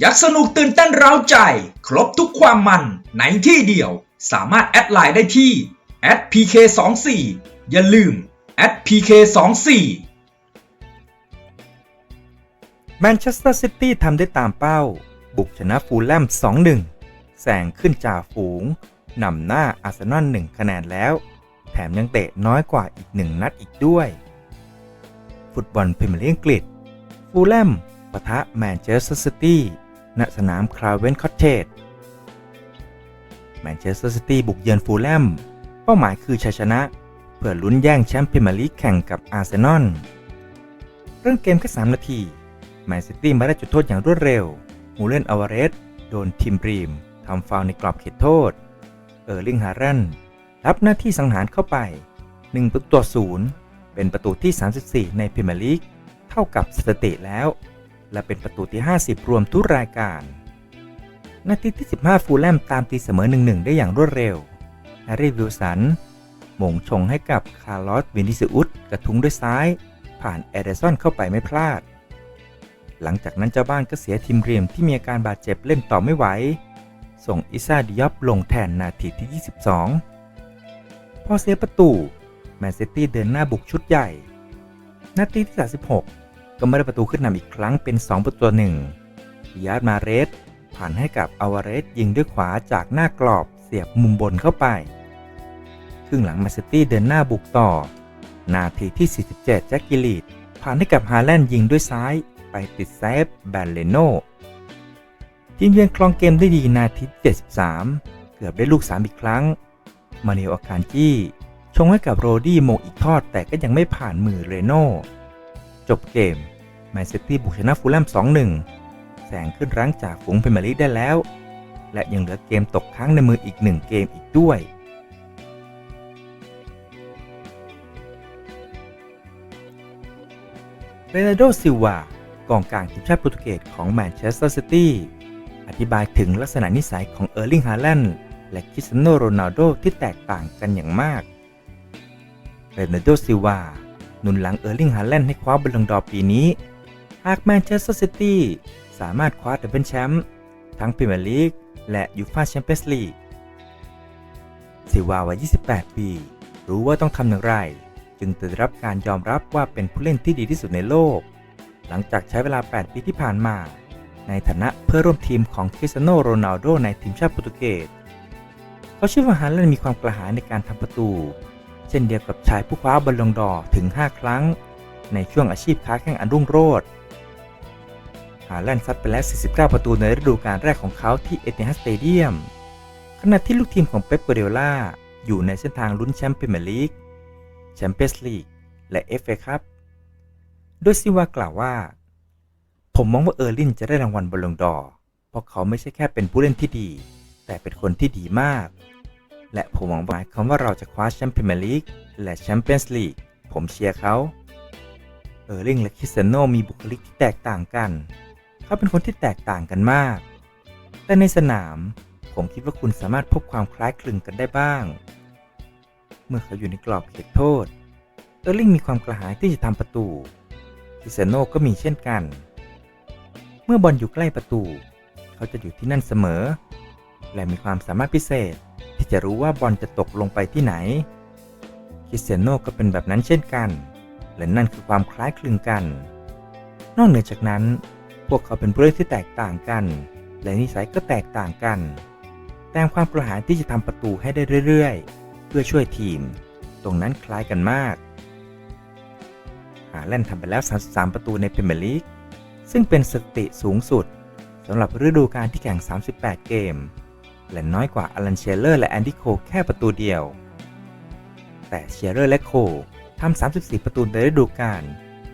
อยากสนุกตื่นเต้นเร้าใจ ครบทุกความมันในที่เดียว สามารถแอดไลน์ได้ที่ @pk24 อย่าลืม @pk24 แมนเชสเตอร์ซิตี้ทำได้ตามเป้า บุกชนะฟูลแลม 2-1 แซงขึ้นจ่าฝูงนำหน้าอาร์เซนอล1คะแนนแล้ว แถมยังเตะน้อยกว่าอีกหนึ่งนัดอีกด้วย ฟุตบอลพรีเมียร์ลีกอังกฤษฟูลแลมปะทะแมนเชสเตอร์ซิตี้ ณสนามคราเวนคอตเทจแมนเชสเตอร์ซิตี้บุกเยือนฟูลแลม เป้าหมายคือชัยชนะ เพื่อลุ้นแย่งแชมป์พรีเมียร์ลีกแข่งกับอาร์เซนอล เริ่มเกมแค่ 3 นาที แมนซิตี้มาได้จุดโทษอย่างรวดเร็ว มูเลนอวาเรส โดนทีมบรีมทำฟาวล์ในกรอบเขตโทษ เออร์ลิงฮารันรับหน้าที่สังหารเข้าไป 1 ประตูต่อศูนย์เป็นประตูที่ 34 ในพรีเมียร์ลีก เท่ากับสถิติแล้ว และเป็นประตูที่ 50 รวมทุกรายการ นาทีที่ 15 ฟูลแลมตามตีเสมอ 1-1 ได้อย่างรวดเร็วแฮร์รี่วิลสันหม่งชงให้กับคาร์ลอสวินิซิอุสกระทุ้งด้วยซ้าย ผ่านเอเดรสันเข้าไปไม่พลาด หลังจากนั้นเจ้าบ้านก็เสียทีมเรียมที่มีอาการบาดเจ็บเล่นต่อไม่ไหว ส่งอิซาดิยอบลงแทนนาทีที่ 22 พอเสียประตู แมนเซิตี้เดินหน้าบุกชุดใหญ่ นาทีที่ 36 ก็ไม่ได้ประตูขึ้นนำอีกครั้งเป็น 2 ประตูหนึ่งยาร์ดมาเรสผ่านให้กับอาวาเรสยิงด้วยขวาจากหน้ากรอบเสียบมุมบนเข้าไป ครึ่งหลังแมนซิตี้เดินหน้าบุกต่อ นาทีที่ 47 แจ็คกิลีดผ่านให้กับฮาแลนด์ยิงด้วยซ้ายไปติดเซฟแบนเลโนทีมเยือนคลองเกมได้ดีนาทีที่73 เกือบได้ลูก 3 อีกครั้ง มาเนลอาคารจี้ชงให้กับโรดี้โมอีกทอดแต่ก็ยังไม่ผ่านมือเรโน่ จบเกมแมนซิตี้บุกชนะฟูลแลม 2-1 แสงขึ้นรั้งจากฝูงพรีเมียร์ลีกได้แล้ว และยังเหลือเกมตกค้างในมืออีกหนึ่งเกมอีกด้วยเรนาโดซิลวากองกลางทีมชาติโปรตุเกสของแมนเชสเตอร์ซิตี้อธิบายถึงลักษณะนิสัยของเออร์ลิงฮาแลนด์และคริสเตียโนโรนัลโดที่แตกต่างกันอย่างมากเรนาโดซิลวา หนุนหลังเออร์ลิงฮาแลนด์ให้คว้าบอลลงดอร์ปีนี้ หากแมนเชสเตอร์ซิตี้สามารถคว้าดับเบิลแชมป์ทั้งพรีเมียร์ลีกและยูฟ่าแชมเปี้ยนส์ลีกซิวาวัย 28 ปี รู้ว่าต้องทำอย่างไร จึงได้รับการยอมรับว่าเป็นผู้เล่นที่ดีที่สุดในโลก หลังจากใช้เวลา 8 ปีที่ผ่านมา ในฐานะเพื่อร่วมทีมของคริสโนโรนัลโดในทีมชาติโปรตุเกส เขาเชื่อว่าฮาแลนด์มีความกระหายในการทำประตู เช่นเดียวกับชายผู้คว้าบอลลงดอถึง 5 ครั้ง ในช่วงอาชีพค้าแข่งอันรุ่งโรจน์ฮาแลนด์ซัดไปแล้ว 49 ประตูในฤดูกาลแรกของเขาที่เอติฮัดสเตเดียม ขณะที่ลูกทีมของเป๊ปกัวเดล่าอยู่ในเส้นทางลุ้นแชมป์พรีเมียร์ลีก แชมเปี้ยนส์ลีก และเอฟเอคัพ โดยซิวากล่าวว่า ผมมองว่าเออร์ลินจะได้รางวัลบอลลงดอเพราะเขาไม่ใช่แค่เป็นผู้เล่นที่ดี แต่เป็นคนที่ดีมาก และผมหวังว่าคำว่าเราจะคว้าแชมป์พรีเมียร์ลีกและแชมเปี้ยนส์ลีกผมเชียร์เขาเออร์ลิงและคริสเตียโนมีบุคลิกที่แตกต่างกัน เขาเป็นคนที่แตกต่างกันมาก แต่ในสนามผมคิดว่าคุณสามารถพบความคล้ายคลึงกันได้บ้าง เมื่อเขาอยู่ในกรอบเขตโทษ เออร์ลิงมีความกระหายที่จะทำประตู คริสเตียโนก็มีเช่นกัน เมื่อบอลอยู่ใกล้ประตู เขาจะอยู่ที่นั่นเสมอ และมีความสามารถพิเศษ ที่จะรู้ว่าบอลจะตกลงไปที่ไหนคริสเตียโนก็เป็นแบบนั้นเช่นกัน และนั่นคือความคล้ายคลึงกัน นอกเหนือจากนั้น พวกเขาเป็นผู้เล่นที่แตกต่างกัน และนิสัยก็แตกต่างกัน แต่ความกระหายที่จะทำประตูให้ได้เรื่อยๆ เพื่อช่วยทีม ตรงนั้นคล้ายกันมากฮาแลนทำไปแล้ว 33 ประตูในพรีเมียร์ลีก ซึ่งเป็นสถิติสูงสุดสำหรับฤดูกาลที่แข่ง 38 เกม และน้อยกว่าอลันเชลเลอร์และแอนดี้โคแค่ประตูเดียว แต่เชลเลอร์และโคทำ 34 ประตูในฤดูกาล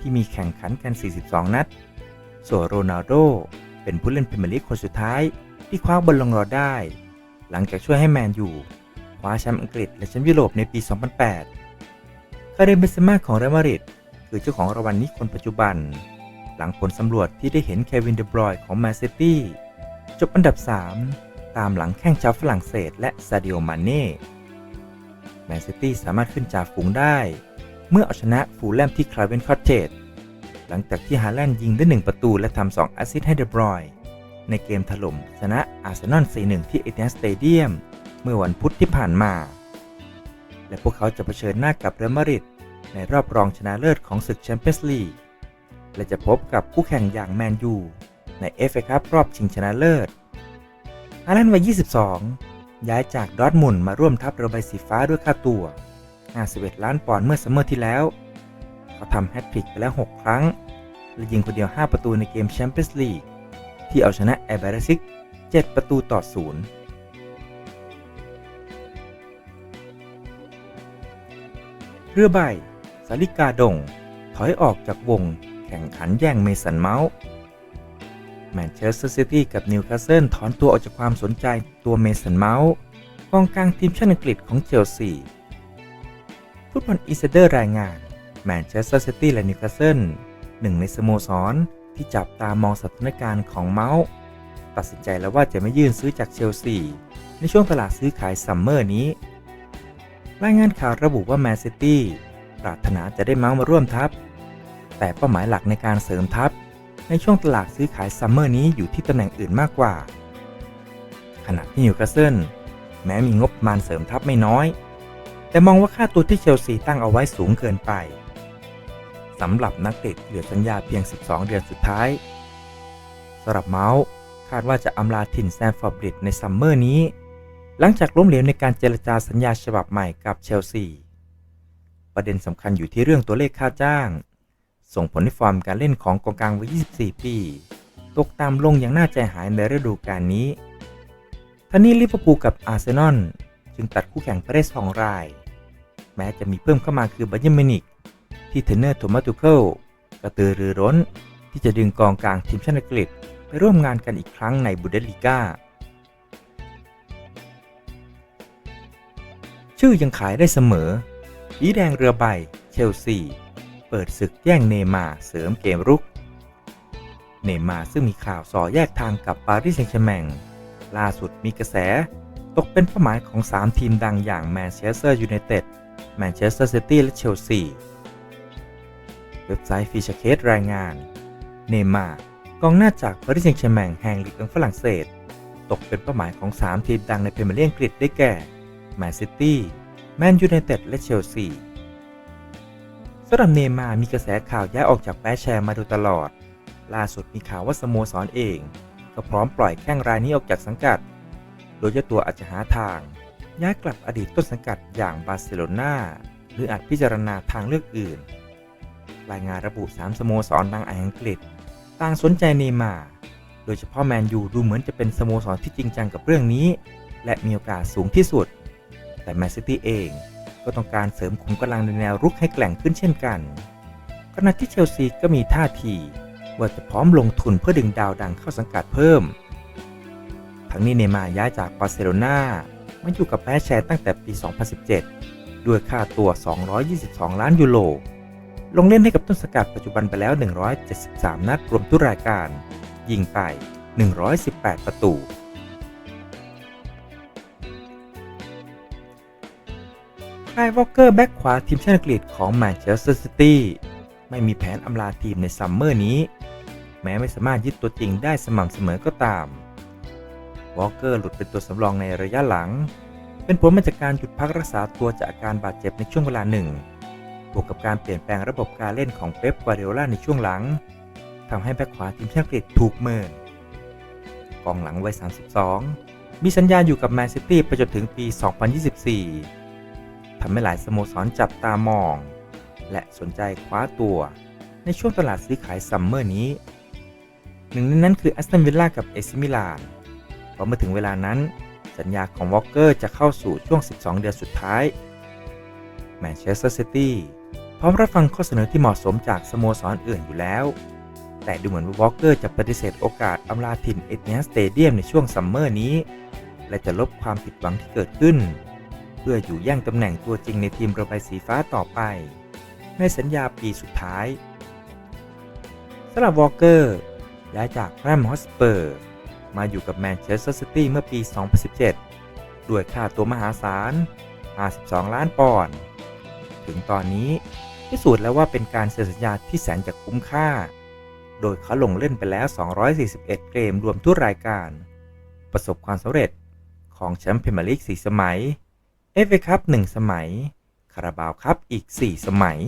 ที่มีแข่งขันกัน 42 นัด ส่วนโรนัลโดเป็นผู้เล่นพรีเมียร์ลีกคนสุดท้ายที่คว้าบอลลงรอได้ หลังจากช่วยให้แมนยูคว้าแชมป์อังกฤษและแชมป์ยุโรปในปี 2008 คาเดมเบนเซม่าของเรอัลมาดริดคือเจ้าของรางวัลนี้คนปัจจุบัน หลังผลสำรวจที่ได้เห็นเควินเดบรอยของแมนซิตี้จบอันดับ 3 ตามหลังแข้งชาวฝรั่งเศสและซาดิโอมาเน่ แมนซิตี้สามารถขึ้นจากฝูงได้ เมื่อเอาชนะฟูลแลมที่คลาเวนคอตเทจหลังจากที่ฮาแลนด์ยิงได้ 1 ประตูและทำ2แอสซิสต์ให้เดบรอยในเกมถล่มชนะอาร์เซนอล 4-1 ที่เอติฮัสเตเดียมเมื่อวันพุธที่ผ่านมา และพวกเขาจะเผชิญหน้ากับเรอัลมาดริดในรอบรองชนะเลิศของศึกแชมเปี้ยนส์ลีกและจะพบกับคู่แข่งอย่างแมนยูในเอฟเอคัพรอบชิงชนะเลิศ ฮาลันวัย 22 ย้ายจากดอร์ทมุนมาร่วมทัพเรือใบสีฟ้าด้วยค่าตัว 51 ล้านปอนด์เมื่อซัมเมอร์ที่แล้ว เขาทำแฮตทริกไปแล้ว 6 ครั้ง และยิงคนเดียว 5 ประตูในเกมแชมเปี้ยนส์ลีกที่เอาชนะแอร์เบรซิก 7 ประตูต่อ 0เรือใบสาลิกาดง ถอยออกจากวงแข่งขันแย่งเมสันเมาส์ แมนเชสเตอร์ซิตี้กับนิวคาสเซิลถอนตัวออกจากความสนใจตัวเมสันเมาส์กองกลางทีมชาติอังกฤษของเชลซีฟุตบอลอีสเดอร์รายงานแมนเชสเตอร์ซิตี้และนิวคาสเซิลหนึ่งในสโมสรที่จับตามองสถานการณ์ของเมาส์ตัดสินใจแล้วว่าจะไม่ยื่นซื้อจากเชลซีในช่วงตลาดซื้อขายซัมเมอร์นี้ รายงานข่าวระบุว่าแมนซิตี้ปรารถนาจะได้เมาส์มาร่วมทัพ แต่เป้าหมายหลักในการเสริมทัพ ในช่วงตลาดซื้อขายซัมเมอร์นี้อยู่ที่ตำแหน่งอื่นมากกว่า ขณะที่นิวคาสเซิลแม้มีงบประมาณเสริมทัพไม่น้อย แต่มองว่าค่าตัวที่เชลซีตั้งเอาไว้สูงเกินไปสำหรับนักเตะเหลือสัญญาเพียง 12 เดือนสุดท้ายสำหรับเมาส์คาดว่าจะอำลาถิ่นแซนฟอร์บริดในซัมเมอร์นี้ หลังจากล้มเหลวในการเจรจาสัญญาฉบับใหม่กับเชลซี ประเด็นสำคัญอยู่ที่เรื่องตัวเลขค่าจ้าง ส่งผลให้ฟอร์มการเล่นของกองกลางวัย 24 ปี ตกตามลงอย่างน่าใจหายในฤดูกาลนี้ทั้งนี้ลิเวอร์พูลกับอาร์เซนอลจึงตัดคู่แข่งไปได้สองราย แม้จะมีเพิ่มเข้ามาคือบัยเยร์มินิกที่เทนเนอร์โทมัสตูเคิลกระตือรือร้น ที่จะดึงกองกลางทีมชาติอังกฤษไปร่วมงานกันอีกครั้งในบุเดลีกาชื่อยังขายได้เสมอ อีแดงเรือใบ เชลซี เปิดศึกแย่งเนมาเสริมเกมรุก เนมาซึ่งมีข่าวส่อแยกทางกับปารีสแซงต์แชร์แมงล่าสุดมีกระแส ตกเป็นเป้าหมายของ 3 ทีมดังอย่างแมนเชสเตอร์ยูไนเต็ดแมนเชสเตอร์ซิตี้และเชลซีเว็บไซต์ฟิชเคสรายงาน เนมาร์กองหน้าจากปารีสแซงต์แชร์แมงแห่งลีกอังฝรั่งเศส ตกเป็นเป้าหมายของ 3 ทีมดังในพรีเมียร์ลีกอังกฤษได้แก่แมนซิตี้แมนยูไนเต็ดและเชลซี สำหรับเนมามีกระแสข่าวย้ายออกจากแปรแชร์มาโดยตลอด ล่าสุดมีข่าวว่าสโมสรเอง ก็พร้อมปล่อยแข้งรายนี้ออกจากสังกัด โดยเจ้าตัวอาจจะหาทาง ย้ายกลับอดีตต้นสังกัดอย่างบาร์เซโลนาหรืออาจพิจารณาทางเลือกอื่น รายงานระบุ 3 สโมสรดังอังกฤษ ต่างสนใจเนมา โดยเฉพาะแมนยูดูเหมือนจะเป็นสโมสรที่จริงจังกับเรื่องนี้ และมีโอกาสสูงที่สุด แต่แมนซิตี้เอง ก็ต้องการเสริมขุมกำลังในแนวรุกให้แกร่งขึ้นเช่นกันขณะที่เชลซีก็มีท่าทีว่าจะพร้อมลงทุนเพื่อดึงดาวดังเข้าสังกัดเพิ่ม ทั้งนี้เนมาย้ายจากบาร์เซโลนามาอยู่กับแปรแชร์ตั้งแต่ปี 2017 ด้วยค่าตัว 222 ล้านยูโร ลงเล่นให้กับต้นสังกัดปัจจุบันไปแล้ว 173 นัดรวมทุกรายการ ยิงไป 118 ประตูายวอลเกอร์แบ็กขวาทีมชาติอังกฤษของแมนเชสเตอร์ซิตี้ไม่มีแผนอำลาทีมในซัมเมอร์นี้ แม้ไม่สามารถยึดตัวจริงได้สม่ำเสมอก็ตาม วอลเกอร์หลุดเป็นตัวสำรองในระยะหลัง เป็นผลมาจากการหยุดพักรักษาตัวจากอาการบาดเจ็บในช่วงเวลาหนึ่ง บวกกับการเปลี่ยนแปลงระบบการเล่นของเป๊ปกวาเดโอลาในช่วงหลังทำให้แบ็กขวาทีมชาติอังกฤษถูกเมินกองหลังวัย 32 มีสัญญาอยู่กับแมนซิตี้ไปจนถึงปี 2024 ทำให้หลายสโมสรจับตามอง และสนใจคว้าตัวในช่วงตลาดซื้อขายซัมเมอร์นี้ หนึ่งในนั้นคือแอสตันวิลล่ากับเอซิมิลานพอมาถึงเวลานั้นสัญญาของวอลเกอร์จะเข้าสู่ช่วง 12 เดือนสุดท้ายแมนเชสเตอร์ซิตี้พร้อมรับฟังข้อเสนอที่เหมาะสมจากสโมสรอื่นอยู่แล้ว แต่ดูเหมือนว่าวอลเกอร์จะปฏิเสธโอกาสอำลาถิ่นเอติฮัดสเตเดียมในช่วงซัมเมอร์นี้ และจะลบความผิดหวังที่เกิดขึ้น เพื่ออยู่แย่งตำแหน่งตัวจริงในทีมระบายสีฟ้าต่อไป ในสัญญาปีสุดท้ายสำหรับวอลเกอร์ย้ายจากแรมฮอสเปอร์มาอยู่กับแมนเชสเตอร์ซิตี้เมื่อปี 2017 ด้วยค่าตัวมหาศาล 52 ล้านปอนด์ ถึงตอนนี้พิสูจน์แล้วว่าเป็นการเซ็นสัญญาที่แสนจะคุ้มค่า โดยเขาลงเล่นไปแล้ว 241 เกมรวมทุกรายการ ประสบความสำเร็จของแชมป์พรีเมียร์ลีก 4 สมัย เอฟเอครัพ1สมัย คาราบาวครับอีก 4 สมัย